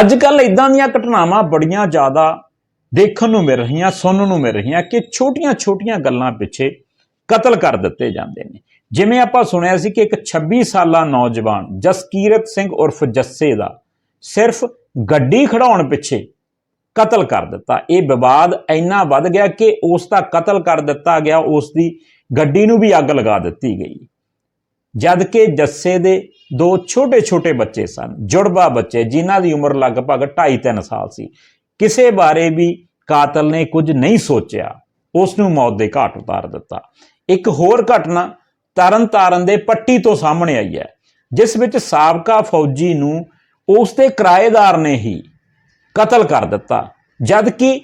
ਅੱਜ ਕੱਲ ਇਦਾਂ ਦੀਆਂ ਘਟਨਾਵਾਂ ਬੜੀਆਂ ਜ਼ਿਆਦਾ ਦੇਖਣ ਨੂੰ ਮਿਲ ਰਹੀਆਂ, ਸੁਣਨ ਨੂੰ ਮਿਲ ਰਹੀਆਂ ਕਿ ਛੋਟੀਆਂ-ਛੋਟੀਆਂ ਗੱਲਾਂ ਪਿੱਛੇ ਕਤਲ ਕਰ ਦਿੱਤੇ ਜਾਂਦੇ ਨੇ। ਜਿਵੇਂ ਆਪਾਂ ਸੁਣਿਆ ਸੀ ਕਿ ਇੱਕ 26 ਸਾਲਾ ਨੌਜਵਾਨ ਜਸਕੀਰਤ ਸਿੰਘ ਉਰਫ ਜੱਸੇ ਦਾ ਸਿਰਫ ਗੱਡੀ ਖੜਾਉਣ ਪਿੱਛੇ ਕਤਲ ਕਰ ਦਿੱਤਾ। ਇਹ ਵਿਵਾਦ ਇੰਨਾ ਵੱਧ ਗਿਆ ਕਿ ਉਸ ਦਾ ਕਤਲ ਕਰ ਦਿੱਤਾ ਗਿਆ, ਉਸ ਦੀ ਗੱਡੀ ਨੂੰ ਵੀ ਅੱਗ ਲਗਾ ਦਿੱਤੀ ਗਈ। ਜਦ ਕਿ ਜੱਸੇ ਦੇ ਦੋ ਛੋਟੇ-ਛੋਟੇ ਬੱਚੇ ਸਨ, ਜੁੜਵਾ ਬੱਚੇ, ਜਿਨ੍ਹਾਂ ਦੀ ਉਮਰ ਲਗਭਗ 2.5-3 ਸਾਲ ਸੀ। ਕਿਸੇ ਬਾਰੇ ਵੀ ਕਾਤਲ ਨੇ ਕੁਝ ਨਹੀਂ ਸੋਚਿਆ। ਉਸ ਨੂੰ ਮੌਤ ਦੇ ਘਾਟ ਉਤਾਰ ਦਿੱਤਾ। ਇੱਕ ਹੋਰ ਘਟਨਾ ਤਰਨਤਾਰਨ ਦੇ ਪੱਟੀ ਤੋਂ ਸਾਹਮਣੇ ਆਈ ਹੈ, ਜਿਸ ਵਿੱਚ ਸਾਬਕਾ ਫੌਜੀ ਨੂੰ ਉਸ ਦੇ ਕਿਰਾਏਦਾਰ ਨੇ ਹੀ ਕਤਲ ਕਰ ਦਿੱਤਾ। ਜਦ ਕਿ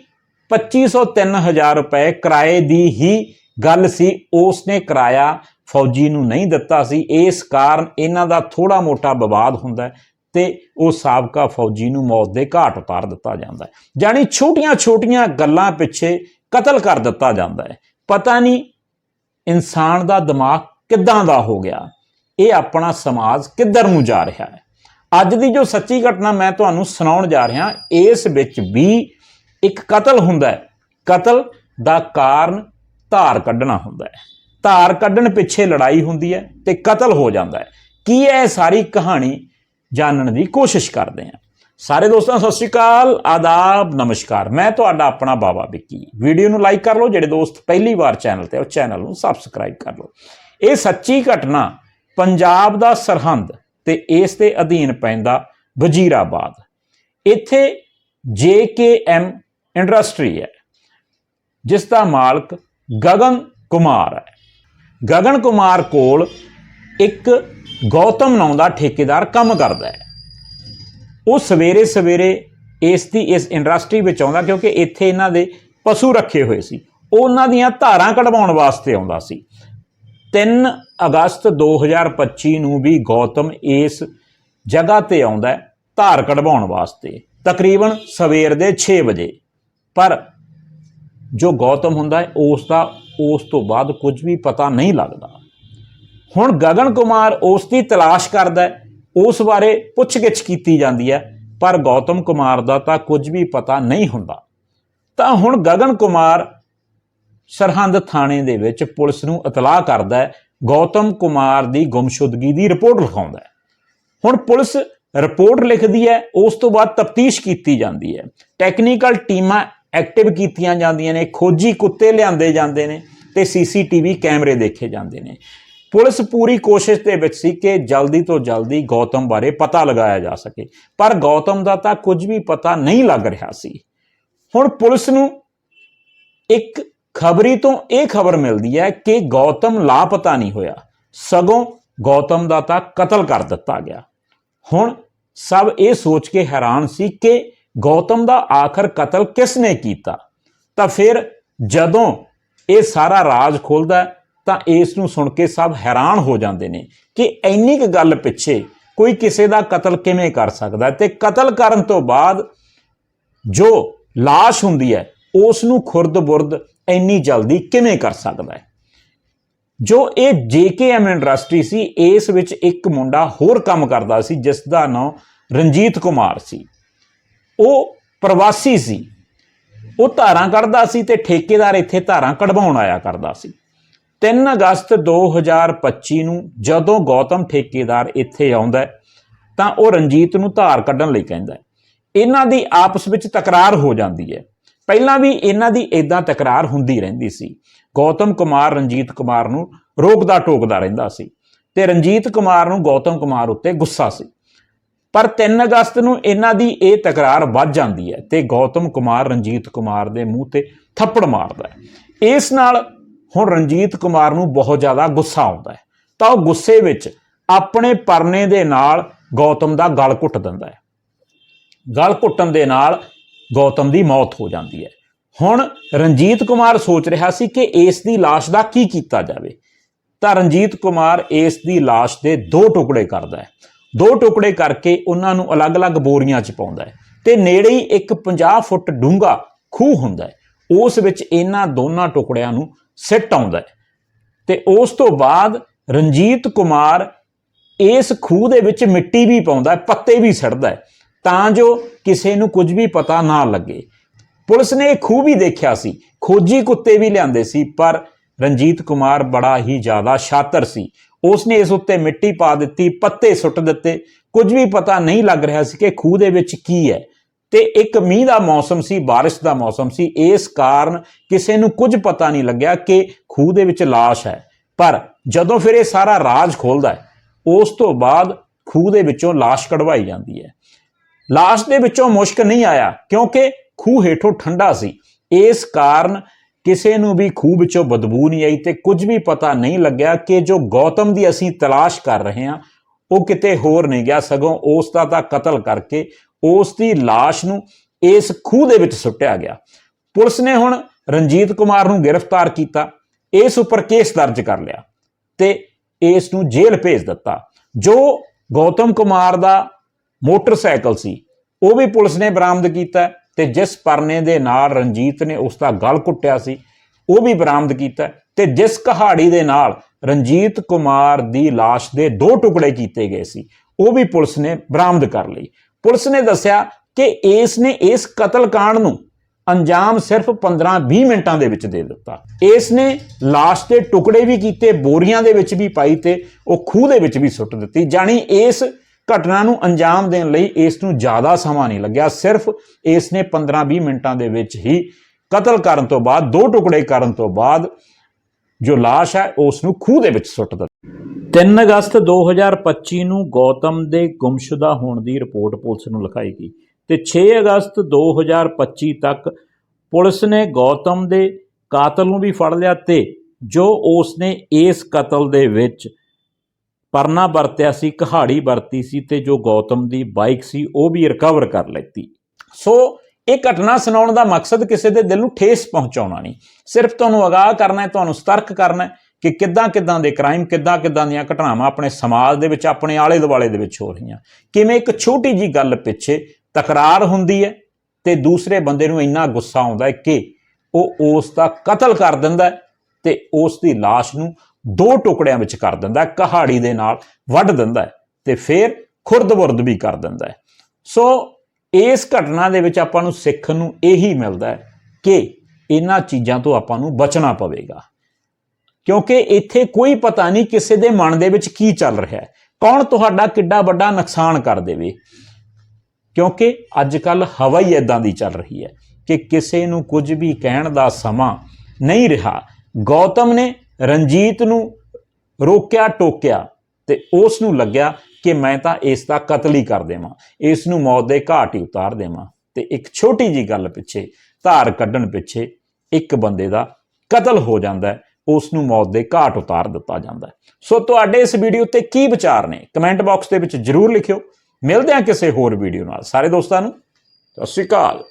2500 3000 ਰੁਪਏ ਕਿਰਾਏ ਦੀ ਹੀ ਗੱਲ ਸੀ, ਉਸ ਨੇ ਕਿਰਾਇਆ ਫੌਜੀ ਨੂੰ ਨਹੀਂ ਦਿੱਤਾ ਸੀ। ਇਸ ਕਾਰਨ ਇਹਨਾਂ ਦਾ ਥੋੜਾ ਮੋਟਾ ਵਿਵਾਦ ਹੁੰਦਾ ਹੈ ਤੇ ਉਹ ਸਾਬਕਾ ਫੌਜੀ ਨੂੰ ਮੌਤ ਦੇ ਘਾਟ ਉਤਾਰ ਦਿੱਤਾ ਜਾਂਦਾ ਹੈ। ਜਾਨੀ ਛੋਟੀਆਂ-ਛੋਟੀਆਂ ਗੱਲਾਂ ਪਿੱਛੇ ਕਤਲ ਕਰ ਦਿੱਤਾ ਜਾਂਦਾ ਹੈ। ਪਤਾ ਨਹੀਂ ਇਨਸਾਨ ਦਾ ਦਿਮਾਗ ਕਿੱਦਾਂ ਦਾ ਹੋ ਗਿਆ। ਇਹ ਆਪਣਾ ਸਮਾਜ ਕਿੱਧਰ ਨੂੰ ਜਾ ਰਿਹਾ ਹੈ। ਅੱਜ ਦੀ ਜੋ ਸੱਚੀ ਘਟਨਾ ਮੈਂ ਤੁਹਾਨੂੰ ਸੁਣਾਉਣ ਜਾ ਰਿਹਾ, ਇਸ ਵਿੱਚ ਵੀ ਇੱਕ ਕਤਲ ਹੁੰਦਾ ਹੈ। ਕਤਲ ਦਾ ਕਾਰਨ ਧਾਰ ਕੱਢਣਾ ਹੁੰਦਾ ਹੈ। ਧਾਰ ਕੱਢਣ ਪਿੱਛੇ ਲੜਾਈ ਹੁੰਦੀ ਹੈ ਤੇ ਕਤਲ ਹੋ ਜਾਂਦਾ ਹੈ। ਕੀ ਹੈ ਇਹ ਸਾਰੀ ਕਹਾਣੀ ਜਾਣਨ ਦੀ ਕੋਸ਼ਿਸ਼ ਕਰਦੇ ਹਾਂ? ਸਾਰੇ ਦੋਸਤਾਂ, ਸਤਿ ਸ਼੍ਰੀ ਅਕਾਲ, ਆਦਾਬ, ਨਮਸਕਾਰ। ਮੈਂ ਤੁਹਾਡਾ ਆਪਣਾ ਬਾਬਾ ਵਿੱਕੀ। ਵੀਡੀਓ ਨੂੰ ਲਾਈਕ ਕਰ ਲਓ, ਜਿਹੜੇ ਦੋਸਤ ਪਹਿਲੀ ਵਾਰ ਚੈਨਲ ਤੇ ਉਹ ਚੈਨਲ ਨੂੰ ਸਬਸਕ੍ਰਾਈਬ ਕਰ ਲਓ। ਇਹ ਸੱਚੀ ਘਟਨਾ ਪੰਜਾਬ ਦਾ ਸਰਹੰਦ ਤੇ ਇਸ ਦੇ ਅਧੀਨ ਪੈਂਦਾ ਵਜ਼ੀਰਾਬਾਦ। ਇੱਥੇ JKM ਇੰਡਸਟਰੀ ਹੈ, ਜਿਸ ਦਾ ਮਾਲਕ ਗਗਨ ਕੁਮਾਰ ਹੈ। ਗਗਨ ਕੁਮਾਰ ਕੋਲ ਇੱਕ ਗੌਤਮ ਨਾਂ ਦਾ ਠੇਕੇਦਾਰ ਕੰਮ ਕਰਦਾ ਹੈ। ਉਹ ਸਵੇਰੇ ਸਵੇਰੇ ਇਸ ਦੀ, ਇਸ ਇੰਡਸਟਰੀ ਵਿੱਚ ਆਉਂਦਾ ਕਿਉਂਕਿ ਇੱਥੇ ਇਹਨਾਂ ਦੇ ਪਸ਼ੂ ਰੱਖੇ ਹੋਏ ਸੀ। ਉਹ ਉਹਨਾਂ ਦੀਆਂ ਧਾਰਾਂ ਕਢਵਾਉਣ ਵਾਸਤੇ ਆਉਂਦਾ ਸੀ। 3 ਅਗਸਤ 2025 ਨੂੰ ਵੀ ਗੌਤਮ ਇਸ ਜਗ੍ਹਾ ਤੇ ਆਉਂਦਾ ਹੈ ਧਾਰ ਕਢਵਾਉਣ ਵਾਸਤੇ। ਤਕਰੀਬਨ ਸਵੇਰ ਦੇ 6 ਵਜੇ। ਪਰ ਜੋ ਗੌਤਮ ਹੁੰਦਾ ਹੈ, ਉਸ ਦਾ ਉਸ ਤੋਂ ਬਾਅਦ ਕੁਝ ਵੀ ਪਤਾ ਨਹੀਂ ਲੱਗਦਾ। ਹੁਣ ਗਗਨ ਕੁਮਾਰ ਉਸ ਦੀ ਤਲਾਸ਼ ਕਰਦਾ ਹੈ, ਉਸ ਬਾਰੇ ਪੁੱਛਗਿੱਛ ਕੀਤੀ ਜਾਂਦੀ ਹੈ, ਪਰ ਗੌਤਮ ਕੁਮਾਰ ਦਾ ਤਾਂ ਕੁਝ ਵੀ ਪਤਾ ਨਹੀਂ ਹੁੰਦਾ। ਤਾਂ ਹੁਣ ਗਗਨ ਕੁਮਾਰ ਸਰਹੰਦ ਥਾਣੇ ਦੇ ਵਿੱਚ ਪੁਲਿਸ ਨੂੰ ਇਤਲਾਹ ਕਰਦਾ ਹੈ, ਗੌਤਮ ਕੁਮਾਰ ਦੀ ਗੁੰਮਸ਼ੁਦਗੀ ਦੀ ਰਿਪੋਰਟ ਲਿਖਾਉਂਦਾ ਹੈ। ਹੁਣ ਪੁਲਿਸ ਰਿਪੋਰਟ ਲਿਖਦੀ ਹੈ, ਉਸ ਤੋਂ ਬਾਅਦ ਤਫਤੀਸ਼ ਕੀਤੀ ਜਾਂਦੀ ਹੈ। ਟੈਕਨੀਕਲ ਟੀਮਾਂ ਐਕਟਿਵ ਕੀਤੀਆਂ ਜਾਂਦੀਆਂ ਨੇ, ਖੋਜੀ ਕੁੱਤੇ ਲਿਆਂਦੇ ਜਾਂਦੇ ਨੇ ਤੇ ਸੀਸੀਟੀਵੀ ਕੈਮਰੇ ਦੇਖੇ ਜਾਂਦੇ ਨੇ। ਪੁਲਿਸ ਪੂਰੀ ਕੋਸ਼ਿਸ਼ ਦੇ ਵਿੱਚ ਸੀ ਕਿ ਜਲਦੀ ਤੋਂ ਜਲਦੀ ਗੌਤਮ ਬਾਰੇ ਪਤਾ ਲਗਾਇਆ ਜਾ ਸਕੇ, ਪਰ ਗੌਤਮ ਦਾ ਤਾਂ ਕੁਝ ਵੀ ਪਤਾ ਨਹੀਂ ਲੱਗ ਰਿਹਾ ਸੀ। ਹੁਣ ਪੁਲਿਸ ਨੂੰ ਇੱਕ ਖਬਰੀ ਤੋਂ ਇਹ ਖਬਰ ਮਿਲਦੀ ਹੈ ਕਿ ਗੌਤਮ ਲਾਪਤਾ ਨਹੀਂ ਹੋਇਆ। ਸਗੋਂ ਗੌਤਮ ਦਾ ਤਾਂ ਕਤਲ ਕਰ ਦਿੱਤਾ ਗਿਆ। ਹੁਣ ਸਭ ਇਹ ਸੋਚ ਕੇ ਹੈਰਾਨ ਸੀ ਕਿ ਗੌਤਮ ਦਾ ਆਖਰ ਕਤਲ ਕਿਸ ਨੇ ਕੀਤਾ? ਤਾਂ ਫਿਰ ਜਦੋਂ ਇਹ ਸਾਰਾ ਰਾਜ਼ ਖੁੱਲਦਾ ਤਾਂ ਇਸ ਨੂੰ ਸੁਣ ਕੇ ਸਭ ਹੈਰਾਨ ਹੋ ਜਾਂਦੇ ਨੇ ਕਿ ਇੰਨੀ ਕੁ ਗੱਲ ਪਿੱਛੇ ਕੋਈ ਕਿਸੇ ਦਾ ਕਤਲ ਕਿਵੇਂ ਕਰ ਸਕਦਾ ਤੇ ਕਤਲ ਕਰਨ ਤੋਂ ਬਾਅਦ ਜੋ লাশ ਹੁੰਦੀ ਹੈ, ਉਸ ਨੂੰ ਖੁਰਦ-ਬੁਰਦ ਇੰਨੀ ਜਲਦੀ ਕਿਵੇਂ ਕਰ ਸਕਦਾ ਹੈ? ਜੋ ਇਹ JKM ਇੰਡਸਟਰੀ ਸੀ, ਇਸ ਵਿੱਚ ਇੱਕ ਮੁੰਡਾ ਹੋਰ ਕੰਮ ਕਰਦਾ ਸੀ ਜਿਸ ਦਾ ਨਾਮ ਰਣਜੀਤ ਕੁਮਾਰ ਸੀ। ਉਹ ਪ੍ਰਵਾਸੀ ਸੀ। ਉਹ ਧਾਰਾਂ ਕੱਢਦਾ ਸੀ ਤੇ ਠੇਕੇਦਾਰ ਇੱਥੇ ਧਾਰਾਂ ਕਢਵਾਉਣ ਆਇਆ ਕਰਦਾ ਸੀ। 3 ਅਗਸਤ 2025 ਨੂੰ ਜਦੋਂ ਗੌਤਮ ਠੇਕੇਦਾਰ ਇੱਥੇ ਆਉਂਦਾ ਤਾਂ ਉਹ ਰਣਜੀਤ ਨੂੰ ਧਾਰ ਕੱਢਣ ਲਈ ਕਹਿੰਦਾ ਇਹਨਾਂ ਦੀ ਆਪਸ ਵਿੱਚ ਤਕਰਾਰ ਹੋ ਜਾਂਦੀ ਹੈ। ਪਹਿਲਾਂ ਵੀ ਇਹਨਾਂ ਦੀ ਇਦਾਂ ਤਕਰਾਰ ਹੁੰਦੀ ਰਹਿੰਦੀ ਸੀ। ਗੌਤਮ ਕੁਮਾਰ ਰਣਜੀਤ ਕੁਮਾਰ ਨੂੰ ਰੋਕਦਾ ਟੋਕਦਾ ਰਹਿੰਦਾ ਸੀ ਤੇ ਰਣਜੀਤ ਕੁਮਾਰ ਨੂੰ ਗੌਤਮ ਕੁਮਾਰ ਉੱਤੇ ਗੁੱਸਾ ਸੀ। ਪਰ 3 ਅਗਸਤ ਨੂੰ ਇਹਨਾਂ ਦੀ ਇਹ ਤਕਰਾਰ ਵੱਧ ਜਾਂਦੀ ਹੈ ਤੇ ਗੌਤਮ ਕੁਮਾਰ ਰਣਜੀਤ ਕੁਮਾਰ ਦੇ ਮੂੰਹ ਤੇ ਥੱਪੜ ਮਾਰਦਾ ਹੈ ਇਸ ਨਾਲ ਹੁਣ ਰਣਜੀਤ ਕੁਮਾਰ ਨੂੰ ਬਹੁਤ ਜ਼ਿਆਦਾ ਗੁੱਸਾ ਆਉਂਦਾ ਹੈ ਤਾਂ ਉਹ ਗੁੱਸੇ ਵਿੱਚ ਆਪਣੇ ਪਰਨੇ ਦੇ ਨਾਲ ਗੌਤਮ ਦਾ ਗਲ ਘੁੱਟ ਦਿੰਦਾ ਹੈ ਗਲ ਘੁੱਟਣ ਦੇ ਨਾਲ ਗੌਤਮ ਦੀ ਮੌਤ ਹੋ ਜਾਂਦੀ ਹੈ ਹੁਣ ਰਣਜੀਤ ਕੁਮਾਰ ਸੋਚ ਰਿਹਾ ਸੀ ਕਿ ਇਸ ਦੀ লাশ ਦਾ ਕੀ ਕੀਤਾ ਜਾਵੇ ਤਾਂ ਰਣਜੀਤ ਕੁਮਾਰ ਇਸ ਦੀ লাশ ਦੇ ਦੋ ਟੁਕੜੇ ਕਰਦਾ ਹੈ ਦੋ ਟੁਕੜੇ ਕਰਕੇ ਉਹਨਾਂ ਨੂੰ ਅਲੱਗ-ਅਲੱਗ ਬੋਰੀਆਂ 'ਚ ਪਾਉਂਦਾ ਹੈ ਤੇ ਨੇੜੇ ਹੀ ਇੱਕ 50 ਫੁੱਟ ਡੂੰਘਾ ਖੂਹ ਹੁੰਦਾ ਹੈ। ਉਸ ਵਿੱਚ ਇਹਨਾਂ ਦੋਨਾਂ ਟੁਕੜਿਆਂ ਨੂੰ ਸਿੱਟ ਆਉਂਦਾ ਹੈ। ਤੇ ਉਸ ਤੋਂ ਬਾਅਦ ਰਣਜੀਤ ਕੁਮਾਰ ਇਸ ਖੂਹ ਦੇ ਵਿੱਚ ਮਿੱਟੀ ਵੀ ਪਾਉਂਦਾ ਹੈ, ਪੱਤੇ ਵੀ ਸੜਦਾ ਹੈ। ਤਾਂ ਜੋ ਕਿਸੇ ਨੂੰ ਕੁਝ ਵੀ ਪਤਾ ਨਾ ਲੱਗੇ। ਪੁਲਿਸ ਨੇ ਇਹ ਖੂਹ ਵੀ ਦੇਖਿਆ ਸੀ, ਖੋਜੀ ਕੁੱਤੇ ਵੀ ਲਿਆਂਦੇ ਸੀ, ਪਰ ਰਣਜੀਤ ਕੁਮਾਰ ਬੜਾ ਹੀ ਜ਼ਿਆਦਾ ਸ਼ਾਤਰ ਸੀ। ਉਸਨੇ ਇਸ ਉੱਤੇ ਮਿੱਟੀ ਪਾ ਦਿੱਤੀ, ਪੱਤੇ ਸੁੱਟ ਦਿੱਤੇ। ਕੁਝ ਵੀ ਪਤਾ ਨਹੀਂ ਲੱਗ ਰਿਹਾ ਸੀ ਕਿ ਖੂਹ ਦੇ ਵਿੱਚ ਕੀ ਹੈ। ਤੇ ਇੱਕ ਮੀਂਹ ਦਾ ਮੌਸਮ ਸੀ, ਬਾਰਿਸ਼ ਦਾ ਮੌਸਮ ਸੀ। ਇਸ ਕਾਰਨ ਕਿਸੇ ਨੂੰ ਕੁਝ ਪਤਾ ਨਹੀਂ ਲੱਗਿਆ ਕਿ ਖੂਹ ਦੇ ਵਿੱਚ ਲਾਸ਼ ਹੈ। ਪਰ ਜਦੋਂ ਫਿਰ ਇਹ ਸਾਰਾ ਰਾਜ ਖੋਲਦਾ ਹੈ, ਉਸ ਤੋਂ ਬਾਅਦ ਖੂਹ ਦੇ ਵਿੱਚੋਂ ਲਾਸ਼ ਕਢਵਾਈ ਜਾਂਦੀ ਹੈ। ਲਾਸ਼ ਦੇ ਵਿੱਚੋਂ ਮੁਸ਼ਕ ਨਹੀਂ ਆਇਆ, ਕਿਉਂਕਿ ਖੂਹ ਹੇਠੋਂ ਠੰਡਾ ਸੀ। ਇਸ ਕਾਰਨ ਕਿਸੇ ਨੂੰ ਵੀ ਖੂਹ ਵਿੱਚੋਂ ਬਦਬੂ ਨਹੀਂ ਆਈ ਤੇ ਕੁਝ ਵੀ ਪਤਾ ਨਹੀਂ ਲੱਗਿਆ ਕਿ ਜੋ ਗੌਤਮ ਦੀ ਅਸੀਂ ਤਲਾਸ਼ ਕਰ ਰਹੇ ਹਾਂ, ਉਹ ਕਿਤੇ ਹੋਰ ਨਹੀਂ ਗਿਆ। ਸਗੋਂ ਉਸ ਦਾ ਤਾਂ ਕਤਲ ਕਰਕੇ ਉਸ ਦੀ ਲਾਸ਼ ਨੂੰ ਇਸ ਖੂਹ ਦੇ ਵਿੱਚ ਸੁੱਟਿਆ ਗਿਆ। ਪੁਲਿਸ ਨੇ ਹੁਣ ਰਣਜੀਤ ਕੁਮਾਰ ਨੂੰ ਗ੍ਰਿਫਤਾਰ ਕੀਤਾ, ਇਸ ਉੱਪਰ ਕੇਸ ਦਰਜ ਕਰ ਲਿਆ ਤੇ ਇਸ ਨੂੰ ਜੇਲ੍ਹ ਭੇਜ ਦਿੱਤਾ। ਜੋ ਗੌਤਮ ਕੁਮਾਰ ਦਾ ਮੋਟਰਸਾਈਕਲ ਸੀ, ਉਹ ਵੀ ਪੁਲਿਸ ਨੇ ਬਰਾਮਦ ਕੀਤਾ। ਤੇ ਜਿਸ ਪਰਨੇ ਦੇ ਨਾਲ ਰਣਜੀਤ ਨੇ ਉਸ ਦਾ ਗਲ ਕੁੱਟਿਆ ਸੀ, ਉਹ ਵੀ ਬਰਾਮਦ ਕੀਤਾ ਤੇ ਜਿਸ ਕਹਾੜੀ ਦੇ ਨਾਲ ਰਣਜੀਤ ਕੁਮਾਰ ਦੀ ਲਾਸ਼ ਦੇ ਦੋ ਟੁਕੜੇ ਕੀਤੇ ਗਏ ਸੀ, ਉਹ ਵੀ ਪੁਲਿਸ ਨੇ ਬਰਾਮਦ ਕਰ ਲਈ। ਪੁਲਿਸ ਨੇ ਦੱਸਿਆ ਕਿ ਇਸ ਨੇ ਇਸ ਕਤਲकांड ਨੂੰ ਅੰਜਾਮ ਸਿਰਫ 15-20 ਮਿੰਟਾਂ ਦੇ ਵਿੱਚ ਦੇ ਦਿੱਤਾ। ਇਸ ਨੇ ਲਾਸ਼ ਦੇ ਟੁਕੜੇ ਵੀ ਕੀਤੇ, ਬੋਰੀਆਂ ਦੇ ਵਿੱਚ ਵੀ ਪਾਈ ਤੇ ਉਹ ਖੂਹ ਦੇ ਵਿੱਚ ਵੀ ਸੁੱਟ ਦਿੱਤੀ, ਜਾਣੀ ਇਸ ਘਟਨਾ ਨੂੰ ਅੰਜਾਮ ਦੇਣ ਲਈ ਇਸ ਨੂੰ ਜ਼ਿਆਦਾ ਸਮਾਂ ਨਹੀਂ ਲੱਗਿਆ। ਸਿਰਫ ਇਸ ਨੇ 15-20 ਮਿੰਟਾਂ ਦੇ ਵਿੱਚ ਹੀ ਕਤਲ ਕਰਨ ਤੋਂ ਬਾਅਦ, ਦੋ ਟੁਕੜੇ ਕਰਨ ਤੋਂ ਬਾਅਦ ਜੋ ਲਾਸ਼ ਹੈ, ਉਸ ਨੂੰ ਖੂਹ ਦੇ ਵਿੱਚ ਸੁੱਟ ਦਿੱਤਾ। 3 ਅਗਸਤ 2025 ਨੂੰ ਗੌਤਮ ਦੇ ਗੁੰਮਸ਼ੁਦਾ ਹੋਣ ਦੀ ਰਿਪੋਰਟ ਪੁਲਿਸ ਨੂੰ ਲਿਖਾਈ ਗਈ ਤੇ 6 ਅਗਸਤ 2025 ਤੱਕ ਪੁਲਿਸ ਨੇ ਗੌਤਮ ਦੇ ਕਾਤਲ ਨੂੰ ਵੀ ਫੜ ਲਿਆ ਤੇ ਜੋ ਉਸ ਨੇ ਇਸ ਕਤਲ ਦੇ ਵਿੱਚ ਪਰਨਾ ਵਰਤਿਆ ਸੀ, ਕਹਾੜੀ ਵਰਤੀ ਸੀ ਤੇ ਜੋ ਗੌਤਮ ਦੀ ਬਾਈਕ ਸੀ, ਉਹ ਵੀ ਰਿਕਵਰ ਕਰ ਲੈਤੀ। ਸੋ ਇਹ ਘਟਨਾ ਸੁਣਾਉਣ ਦਾ ਮਕਸਦ ਕਿਸੇ ਦੇ ਦਿਲ ਨੂੰ ਠੇਸ ਪਹੁੰਚਾਉਣਾ ਨਹੀਂ। ਸਿਰਫ ਤੁਹਾਨੂੰ ਅਗਾਹ ਕਰਨਾ ਹੈ, ਤੁਹਾਨੂੰ ਸਤਰਕ ਕਰਨਾ ਹੈ ਕਿ ਕਿੱਦਾਂ ਕਿੱਦਾਂ ਦੇ ਕ੍ਰਾਈਮ ਕਿੱਦਾਂ ਕਿੱਦਾਂ ਦੀਆਂ ਘਟਨਾਵਾਂ ਆਪਣੇ ਸਮਾਜ ਦੇ ਵਿੱਚ, ਆਪਣੇ ਆਲੇ ਦੁਆਲੇ ਦੇ ਵਿੱਚ ਹੋ ਰਹੀਆਂ। ਕਿਵੇਂ ਇੱਕ ਛੋਟੀ ਜੀ ਗੱਲ ਪਿੱਛੇ ਤਕਰਾਰ ਹੁੰਦੀ ਹੈ ਤੇ ਦੂਸਰੇ ਬੰਦੇ ਨੂੰ ਇੰਨਾ ਗੁੱਸਾ ਆਉਂਦਾ ਹੈ ਕਿ ਉਹ ਉਸ ਦਾ ਕਤਲ ਕਰ ਦਿੰਦਾ ਤੇ ਉਸ ਦੀ লাশ ਨੂੰ ਦੋ ਟੁਕੜਿਆਂ ਵਿੱਚ ਕਰ ਦਿੰਦਾ ਕਹਾੜੀ ਦੇ ਨਾਲ ਵੱਢ ਦਿੰਦਾ ਹੈ ਤੇ ਫਿਰ ਖੁਰਦ-ਬੁਰਦ ਵੀ ਕਰ ਦਿੰਦਾ ਸੋ ਇਸ ਘਟਨਾ ਦੇ ਵਿੱਚ ਆਪਾਂ ਨੂੰ ਸਿੱਖਣ ਨੂੰ ਇਹੀ ਮਿਲਦਾ ਹੈ ਕਿ ਇਹਨਾਂ ਚੀਜ਼ਾਂ ਤੋਂ ਆਪਾਂ ਨੂੰ ਬਚਣਾ ਪਵੇਗਾ। ਕਿਉਂਕਿ ਇੱਥੇ ਕੋਈ ਪਤਾ ਨਹੀਂ ਕਿਸੇ ਦੇ ਮਨ ਦੇ ਵਿੱਚ ਕੀ ਚੱਲ ਰਿਹਾ ਹੈ। ਕੌਣ ਤੁਹਾਡਾ ਕਿੱਡਾ ਵੱਡਾ ਨੁਕਸਾਨ ਕਰ ਦੇਵੇ? ਕਿਉਂਕਿ ਅੱਜ ਕੱਲ ਹਵਾ ਹੀ ਇਦਾਂ ਦੀ ਚੱਲ ਰਹੀ ਹੈ ਕਿ ਕਿਸੇ ਨੂੰ ਕੁਝ ਵੀ ਕਹਿਣ ਦਾ ਸਮਾਂ ਨਹੀਂ ਰਿਹਾ। ਗੌਤਮ ਨੇ ਰਣਜੀਤ ਨੂੰ ਰੋਕਿਆ, ਟੋਕਿਆ ਤੇ ਉਸ ਨੂੰ ਲੱਗਿਆ ਕਿ ਮੈਂ ਤਾਂ ਇਸ ਦਾ ਕਤਲ ਹੀ ਕਰ ਦੇਵਾਂ, ਇਸ ਨੂੰ ਮੌਤ ਦੇ ਘਾਟ ਹੀ ਉਤਾਰ ਦੇਵਾਂ। ਤੇ ਇੱਕ ਛੋਟੀ ਜੀ ਗੱਲ ਪਿੱਛੇ, ਧਾਰ ਕੱਢਣ ਪਿੱਛੇ ਇੱਕ ਬੰਦੇ ਦਾ ਕਤਲ ਹੋ ਜਾਂਦਾ ਹੈ, ਉਸ ਨੂੰ ਮੌਤ ਦੇ ਘਾਟ ਉਤਾਰ ਦਿੱਤਾ ਜਾਂਦਾ ਹੈ। ਸੋ ਤੁਹਾਡੇ ਇਸ ਵੀਡੀਓ ਤੇ ਕੀ ਵਿਚਾਰ ਨੇ? ਕਮੈਂਟ ਬਾਕਸ ਦੇ ਵਿੱਚ ਜਰੂਰ ਲਿਖਿਓ। ਮਿਲਦੇ ਹਾਂ ਕਿਸੇ ਹੋਰ ਵੀਡੀਓ ਨਾਲ। ਸਾਰੇ ਦੋਸਤਾਂ ਨੂੰ, ਸਤਿ ਸ਼੍ਰੀ ਅਕਾਲ।